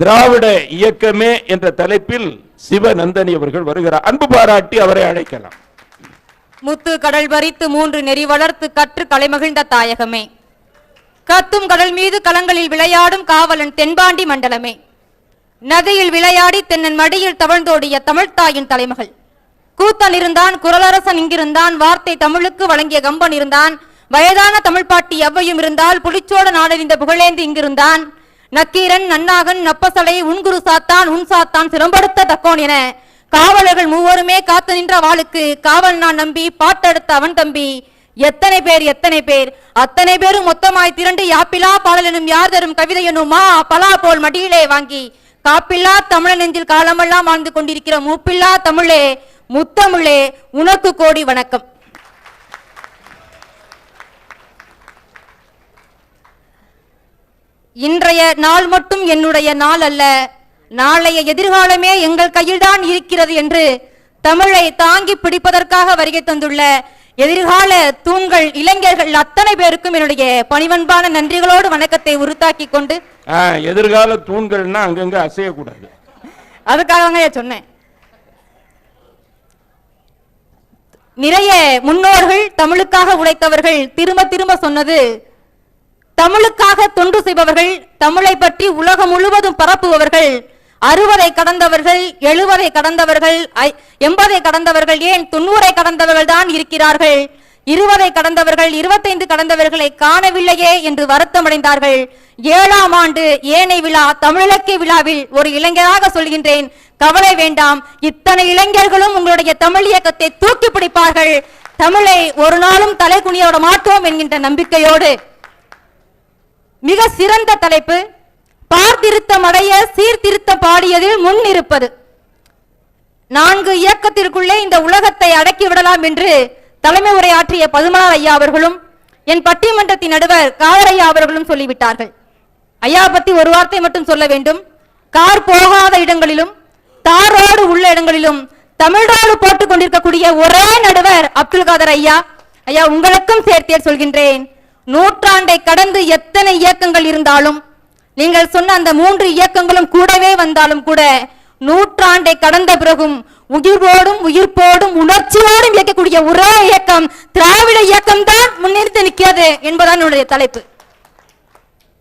திராவிட இயக்கமே என்ற தலைப்பில் சிவநந்தனி அவர்கள் வருகிறார். அன்பு பாராட்டி அவரை அழைக்கலாம். முத்து கடல் பறித்து மூன்று நெறி வளர்த்து கற்று கலைமகிழ்ந்த தாயகமே. கத்தும் கடல் மீது கலங்களில் விளையாடும் காவலன் தென்பாண்டி மண்டலமே. நதியில் விளையாடி தென்னன் மடியில் தவழ்ந்தோடிய தமிழ்த்தாயின் தலைமகள். கூத்தன் இருந்தான் குரலரசன் இங்கிருந்தான் வார்த்தை தமிழுக்கு வழங்கிய கம்பன் இருந்தான் வயதான தமிழ்பாட்டி எவ்வையும் இருந்தால் புலிச்சோட நாடறிந்த புகழேந்து இங்கிருந்தான் நக்கீரன் நன்னாகன் நப்பசலை உன்குரு சாத்தான் உன் சாத்தான் சிரம்படுத்த தக்கோன் என காவலர்கள் மூவருமே காத்து நின்ற வாளுக்கு காவல் நான் நம்பி பாட்டெடுத்த அவன் தம்பி. எத்தனை பேர் எத்தனை பேர்? அத்தனை பேரும் மொத்தமாய் திரண்டு யாப்பிலா பாடல் எனும் யார் தரும் கவிதை பலா போல் மடியிலே வாங்கி காப்பில்லா தமிழ நெஞ்சில் காலமெல்லாம் வாழ்ந்து கொண்டிருக்கிற மூப்பில்லா தமிழே முத்தமிழே உனக்கு கோடி வணக்கம். இன்றைய நாள் மட்டும் என்னுடைய நாள் அல்ல. நாளைய எதிர்காலமே எங்கள் கையில்தான் இருக்கிறது என்று தமிழை தாங்கி பிடிப்பதற்காக வருகை தந்துள்ள எதிர்கால தூண்கள் இளைஞர்கள் அத்தனை பேருக்கும் என்னுடைய பணிவன்பான நன்றிகளோடு வணக்கத்தை உருத்தாக்கி கொண்டு எதிர்கால தூண்கள்னா அங்கங்க அசையக்கூடாது. அதுக்காக சொன்னேன். நிறைய முன்னோர்கள் தமிழுக்காக உழைத்தவர்கள் திரும்ப திரும்ப சொன்னது தமிழுக்காக தொண்டு செய்பவர்கள் தமிழை பற்றி உலகம் முழுவதும் பரப்புபவர்கள் அறுபதை கடந்தவர்கள் எழுபதை கடந்தவர்கள் எண்பதை கடந்தவர்கள் ஏன் தொண்ணூறை கடந்தவர்கள் தான் இருக்கிறார்கள்? இருபதை கடந்தவர்கள் இருபத்தைந்து கடந்தவர்களை காணவில்லையே என்று வருத்தமடைந்தார்கள். ஏழாம் ஆண்டு ஏனை விழா தமிழிலக்கிய விழாவில் ஒரு இளைஞராக சொல்கின்றேன் கவலை வேண்டாம் இத்தனை இளைஞர்களும் உங்களுடைய தமிழ் இயக்கத்தை தூக்கி பிடிப்பார்கள். தமிழை ஒரு நாளும் தலை குனியோட மாட்டோம் என்கின்ற நம்பிக்கையோடு மிக சிறந்த தலைப்பு பார்த்திருத்தம் அடைய சீர்திருத்தம் பாடியதில் முன் இருப்பது. நான்கு இயக்கத்திற்குள்ளே இந்த உலகத்தை அடக்கி விடலாம் என்று தலைமை உரையாற்றிய பதுமனார் ஐயா அவர்களும் என் பட்டிமன்றத்தின் நடுவர் காதர் ஐயா அவர்களும் சொல்லிவிட்டார்கள். ஐயா பத்தி ஒரு வார்த்தை மட்டும் சொல்ல வேண்டும். கார் போகாத இடங்களிலும் தாரோடு உள்ள இடங்களிலும் தமிழ்நாடு போட்டுக் கொண்டிருக்கக்கூடிய ஒரே நடுவர் அப்துல் காதர் ஐயா. ஐயா உங்களுக்கும் சேர்த்தே சொல்கின்றேன். நூற்றாண்டை கடந்து எத்தனை இயக்கங்கள் இருந்தாலும் நீங்கள் சொன்ன அந்த மூன்று இயக்கங்களும் கூடவே வந்தாலும் கூட நூற்றாண்டை கடந்த பிறகும் உயிர்வோடும் உயிர்ப்போடும் உணர்ச்சியோடும் இயக்கக்கூடிய ஒரே இயக்கம் திராவிட இயக்கம் தான் முன்னிறுத்து நிற்கிறது என்பதான் என்னுடைய தலைப்பு.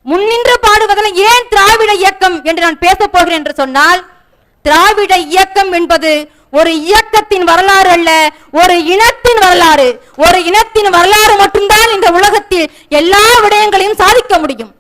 முன்னின்று பாடுவதில் ஏன் திராவிட இயக்கம் என்று நான் பேச போகிறேன் என்று சொன்னால் திராவிட இயக்கம் என்பது ஒரு இயக்கத்தின் வரலாறு அல்ல ஒரு இனத்தின் வரலாறு. ஒரு இனத்தின் வரலாறு மட்டும்தான் இந்த உலகத்தில் எல்லா விடயங்களையும் சாதிக்க முடியும்.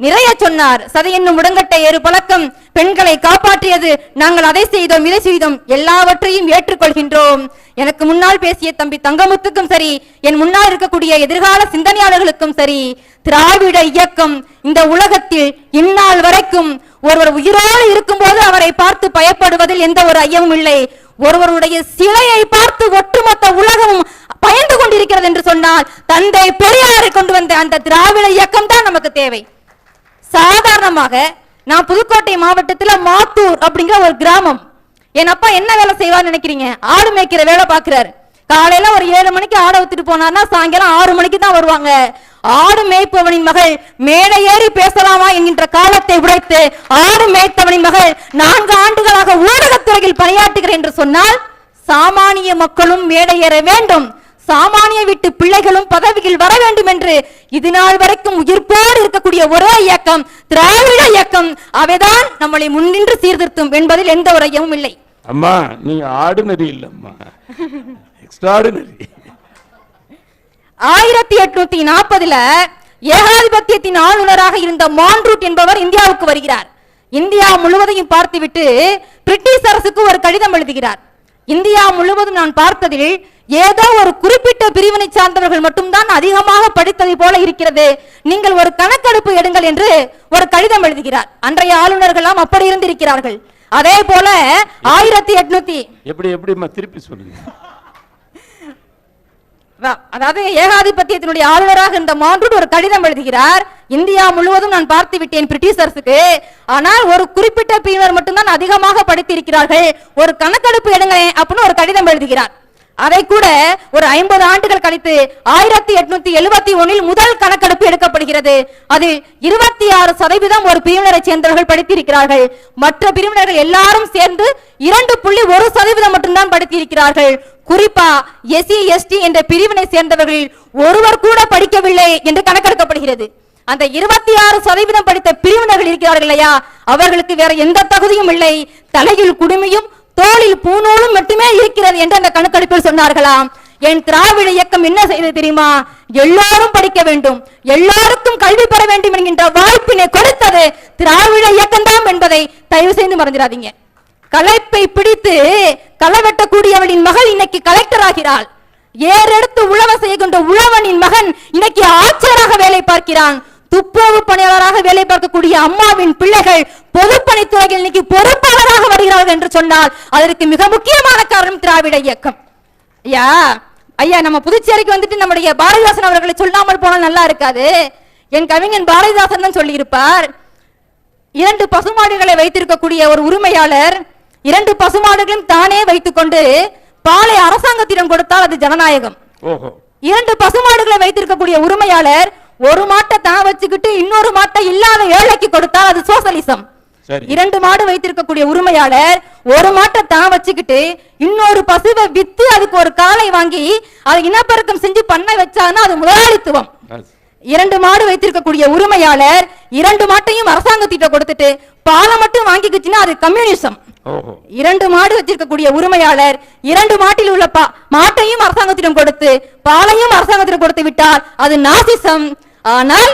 நிறைய சொன்னார் சதை என்னும் முடங்கட்டை ஏறு பழக்கம் பெண்களை காப்பாற்றியது. நாங்கள் அதை செய்தோம் இதை செய்தோம் எல்லாவற்றையும் ஏற்றுக்கொள்கின்றோம். எனக்கு முன்னால் பேசிய தம்பி தங்கமுத்துக்கும் சரி என் முன்னால் இருக்கக்கூடிய எதிர்கால சிந்தனையாளர்களுக்கும் சரி திராவிட இயக்கம் இந்த உலகத்தில் இந்நாள் வரைக்கும் ஒருவர் உயிரோடு இருக்கும்போது அவரை பார்த்து பயப்படுவதில் எந்த ஒரு ஐயமும் இல்லை. ஒருவருடைய சிலையை பார்த்து ஒட்டுமொத்த உலகமும் பயந்து கொண்டிருக்கிறது என்று சொன்னால் தந்தை பெரியாரை கொண்டு வந்த அந்த திராவிட இயக்கம் தான் நமக்கு தேவை. சாதாரணமாக நான் புதுக்கோட்டை மாவட்டத்தில் மாத்தூர் அப்படிங்கிற ஒரு கிராமம். என் அப்பா என்ன வேலை செய்வார்னு நினைக்கிறீங்க? ஆடு மேய்க்கிற வேலை பாக்குறாரு காலையில ஒரு ஏழு மணிக்கு ஆடை வித்துட்டு போனார்னா சாயங்காலம் ஆறு மணிக்கு தான் வருவாங்க. ஆடு மேய்ப்பவனின் மகள் மேடை ஏறி பேசலாமா என்கின்ற காலத்தை உடைத்து ஆடு மேய்த்தவனின் மகள் நான்கு ஆண்டுகளாக ஊடகத்துறையில் பணியாற்றுகிறேன் என்று சொன்னால் சாமானிய மக்களும் மேடை ஏற வேண்டும். சாமானிய வீட்டு பிள்ளைகளும் பதவியில் வர வேண்டும் என்று இது நாள் வரைக்கும் உயிர்ப்போடு இருக்கக்கூடிய ஒரே இயக்கம் திராவிட இயக்கம். அவைதான் நம்மளை முன்னின்று சீர்திருத்தும் என்பதில் எந்த ஒரு ஐயமும் இல்லை. அம்மா நீங்க ஆர்டினரி இல்லம்மா. எக்ஸ்ட்ராடினரி ஆயிரத்தி எட்நூத்தி நாற்பதுல ஏகாதிபத்தியத்தின் ஆளுநராக இருந்த மான்ரூட் என்பவர் இந்தியாவுக்கு வருகிறார். இந்தியா முழுவதையும் பார்த்துவிட்டு பிரிட்டிஷ் அரசுக்கு ஒரு கடிதம் எழுதுகிறார். இந்தியா முழுவதும் நான் பார்த்ததில் ஏதோ ஒரு குறிப்பிட்ட பிரிவினை சார்ந்தவர்கள் மட்டும்தான் அதிகமாக படித்ததை போல இருக்கிறது. நீங்கள் ஒரு கணக்கெடுப்பு எடுங்கள் என்று ஒரு கடிதம் எழுதுகிறார். அன்றைய ஆளுநர்கள்லாம் அப்படி இருந்திருக்கிறார்கள். அதே போல ஆயிரத்தி எட்நூத்தி எப்படி எப்படிம்மா திருப்பி சொல்லுங்க. அதாவது ஏகாதிபத்தியத்தினுடைய ஆளுநராக இருந்த மாண்ட்ரூட் ஒரு கடிதம் எழுதுகிறார். இந்தியா முழுவதும் நான் பார்த்து விட்டேன் பிரிட்டிஷ் அரசுக்கு ஆனால் ஒரு குறிப்பிட்ட பிரிவினர் மட்டும்தான் அதிகமாக படித்திருக்கிறார்கள். ஒரு கணக்கெடுப்பு எடுங்களேன் அப்படின்னு ஒரு கடிதம் எழுதுகிறார். அதை கூட ஒரு ஐம்பது ஆண்டுகள் கழித்து ஆயிரத்தி எட்நூத்தி எழுபத்தி ஒன்னில் முதல் கணக்கெடுப்பு எடுக்கப்படுகிறது. அதில் இருபத்தி ஆறு சதவீதம் ஒரு பிரிவினரை சேர்ந்தவர்கள் படித்திருக்கிறார்கள். மற்ற பிரிவினர்கள் எல்லாரும் சேர்ந்து இரண்டு புள்ளி ஒரு சதவீதம் மட்டும்தான் படித்திருக்கிறார்கள். குறிப்பா எஸ்சி எஸ்டி என்ற பிரிவினை சேர்ந்தவர்களில் ஒருவர் கூட படிக்கவில்லை என்று கணக்கெடுக்கப்படுகிறது. அந்த இருபத்தி ஆறு சதவீதம் படித்த பிரிவினர்கள் இருக்கிறார்கள் இல்லையா? அவர்களுக்கு வேற எந்த தகுதியும் இல்லை. தலையில் குடுமியும் தோளில் பூநூலும் மட்டுமே இருக்கிறது என்று அந்த கணக்கெடுப்பில் சொன்னார்களாம். என் திராவிட இயக்கம் என்ன செய்தது தெரியுமா? எல்லாரும் படிக்க வேண்டும். எல்லாருக்கும் கல்வி பெற வேண்டும் என்கின்ற வாய்ப்பினை கொடுத்தது திராவிட இயக்கம்தான் என்பதை தயவு செய்து மறந்துடாதீங்க. களைப்பை பிடித்து களை வெட்டக்கூடியவளின் மகள் இன்னைக்கு கலெக்டர் ஆகிறாள். ஏறெடுத்து உழவ செய்கின்ற உழவனின் மகன் இன்னைக்கு ஆட்சியராக வேலை பார்க்கிறான். துப்புரவு பணியாளராக வேலை பார்க்கக்கூடிய அம்மாவின் பிள்ளைகள் பொதுப்பணித்துறையில் இன்னைக்கு பொறுப்பாளராக வருகிறார்கள் என்று சொன்னால் அதற்கு மிக முக்கியமான காரணம் திராவிட இயக்கம். ஐயா ஐயா நம்ம புதுச்சேரிக்கு வந்துட்டு நம்முடைய பாரதிதாசன் அவர்களை சொல்லாமல் போனால் நல்லா இருக்காது. என் கவிஞன் பாரதிதாசன் தான் சொல்லியிருப்பார். இரண்டு பசுமாடுகளை வைத்திருக்கக்கூடிய ஒரு உரிமையாளர் இரண்டு பசுமாடுகளையும் தானே வைத்துக்கொண்டு பாலை அரசாங்கத்திடம் கொடுத்தால் அது ஜனநாயகம். இரண்டு பசுமாடுகளை வைத்திருக்கக்கூடிய உரிமையாளர் ஒரு மாட்டை தான் வச்சுக்கிட்டு இன்னொரு மாட்டை இல்லாத ஏழைக்கு கொடுத்தால் அது சோசலிசம். இரண்டு மாடு வைத்திருக்கக்கூடிய உரிமையாளர் ஒரு மாட்டை தான் வச்சுக்கிட்டு இன்னொரு பசுவை வித்து அதுக்கு ஒரு காளை வாங்கி அதை இனப்பெருக்கம் செஞ்சு பண்ண வச்சான்னா அது முதலாளித்துவம். இரண்டு மாடு வைத்திருக்கக்கூடிய உரிமையாளர் இரண்டு மாட்டையும் அரசாங்கத்திட்ட கொடுத்துட்டு பாலை மட்டும் வாங்கிக்கிச்சுன்னா அது கம்யூனிசம். இரண்டு மாடு வச்சிருக்கக்கூடிய உரிமையாளர் இரண்டு மாட்டில் உள்ள பா- மாட்டையும் அரசாங்கத்திடம் கொடுத்து பாலையும் அரசாங்கத்திடம் கொடுத்து விட்டால் அது நாசிசம். ஆனால்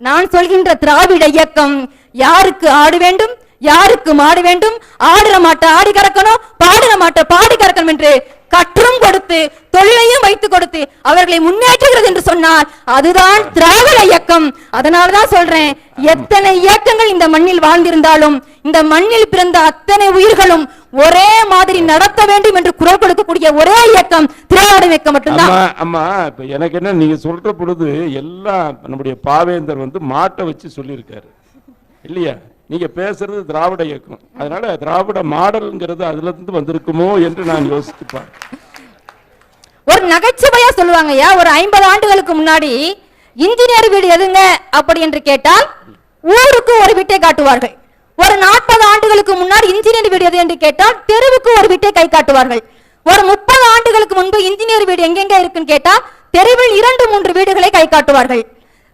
நான் சொல்கின்ற திராவிட இயக்கம் யாருக்கு ஆடு வேண்டும்? யாருக்கு மாடு வேண்டும்? ஆடுற மாட்ட ஆடி கறக்கணும் பாடுற மாட்ட பாடி கறக்கணும் என்று கற்றும் கொடுத்து தொழிலையும் வைத்து கொடுத்து அவர்களை முன்னேற்றுகிறது என்று சொன்னால் அதுதான் திராவிட இயக்கம். அதனாலதான் சொல்றேன் எத்தனை இயக்கங்கள் இந்த மண்ணில் வாழ்ந்திருந்தாலும் இந்த மண்ணில் பிறந்த அத்தனை உயிர்களும் ஒரே மாதிரி நடத்த வேண்டும் என்று குரல் கொடுக்கக்கூடிய ஒரே இயக்கம் திராவிட இயக்கம் மட்டும்தான். அம்மா இப்ப எனக்கு என்ன நீங்க சொல்ற பொழுது எல்லாம் நம்முடைய பாவேந்தர் வந்து மாட்டை வச்சு சொல்லியிருக்காரு. இல்லையா? நீங்க பேசுறது திராவிட இயக்கம். அதனால திராவிட மாடல்ங்கிறது அதுல இருந்து வந்திருக்குமோ என்று நான் யோசிச்சுப்பேன். ஒரு நகைச்சுவையா சொல்லுவாங்கய்யா ஒரு ஐம்பது ஆண்டுகளுக்கு முன்னாடி இன்ஜினியர் வீடு எதுங்க அப்படி என்று கேட்டால் ஊருக்கு ஒரு வீட்டை காட்டுவார்கள். ஒரு நாற்பது ஆண்டுகளுக்கு முன்னால் இன்ஜினியர் வீடு எது என்று கேட்டால் தெருவுக்கு ஒரு வீட்டை கை காட்டுவார்கள். ஒரு முப்பது ஆண்டுகளுக்கு முன்பு இன்ஜினியர் வீடு எங்கெங்க இருக்குன்னு கேட்டா தெருவில் இரண்டு மூன்று வீடுகளை கை காட்டுவார்கள்.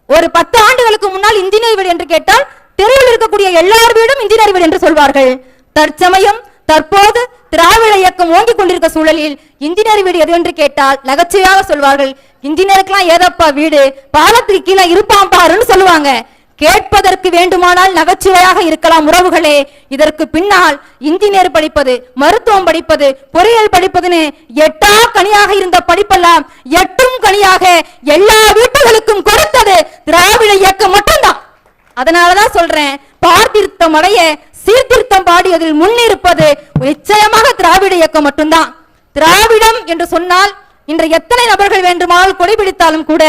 ஒரு பத்து ஆண்டுகளுக்கு முன்னால் இன்ஜினியர் வீடு என்று கேட்டால் தெருவில் இருக்கக்கூடிய எல்லார் வீடும் இன்ஜினியர் வீடு என்று சொல்வார்கள். தற்சமயம் தற்போது திராவிட இயக்கம் ஓங்கிக் கொண்டிருக்க சூழலில் இன்ஜினியர் வீடு எது என்று கேட்டால் நகைச்சுவையாக சொல்வார்கள். இன்ஜினியருக்கெல்லாம் ஏதப்பா வீடு? பாலத்துக்கு கீழே இருப்பான் பாருன்னு சொல்லுவாங்க. கேட்பதற்கு வேண்டுமானால் நகைச்சுவையாக இருக்கலாம் உறவுகளே. இதற்கு பின்னால் இன்ஜினியர் படிப்பது மருத்துவம் படிப்பது பொறியியல் படிப்பதுன்னு எட்டா கனியாக இருந்த படிப்பெல்லாம் எட்டும் கனியாக எல்லா வீட்டுகளுக்கும் கொடுத்தது திராவிட இயக்கம் மட்டும்தான். அதனாலதான் சொல்றேன் பார்த்திருத்தம் அடைய சீர்திருத்தம் பாடியதில் முன்னிருப்பது நிச்சயமாக திராவிட இயக்கம் மட்டும்தான். திராவிடம் என்று சொன்னால் இன்று எத்தனை நபர்கள் வேண்டுமானால் கொடைபிடித்தாலும் கூட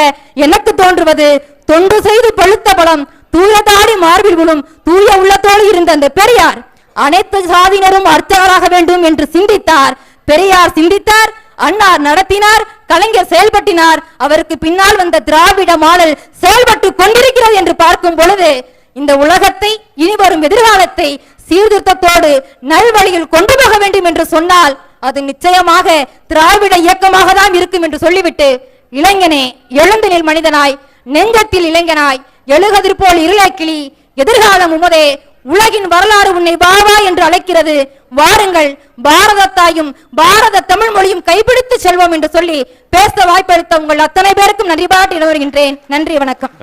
எனக்கு தோன்றுவது தொண்டு செய்து பழுத்த பலம் தூய தாடி மார்பில் விழும் தூய உள்ளத்தோடு இருந்த அந்த பெரியார் அனைத்து சாதியினரும் அர்ச்சகராக வேண்டும் என்று சிந்தித்தார். பெரியார் சிந்தித்தார் அன்னார் நடத்தினார் கலைஞர் செயல்பட்டினார். அவருக்கு பின்னால் வந்த திராவிட மாடல் செயல்பட்டு கொண்டிருக்கிறது என்று பார்க்கும் பொழுது இந்த உலகத்தை இனி வரும் எதிர்காலத்தை சீர்திருத்தத்தோடு நல்வழியில் கொண்டு போக வேண்டும் என்று சொன்னால் அது நிச்சயமாக திராவிட இயக்கமாக தான் இருக்கும் என்று சொல்லிவிட்டு இளைஞனே எழுந்து நில் மனிதனாய் நெஞ்சத்தில் இளைஞனாய் எழுகதிர் போல் இருளக்கிளி எதிர்காலம் உமதே உலகின் வரலாறு உன்னை வா வா என்று அழைக்கிறது. வாருங்கள் பாரத தாயும் பாரத தமிழ் மொழியும் கைப்பிடித்து செல்வோம் என்று சொல்லி பேச வாய்ப்பளித்த உங்கள் அத்தனை பேருக்கும் நன்றி பாராட்டி வருகின்றேன் நன்றி வணக்கம்.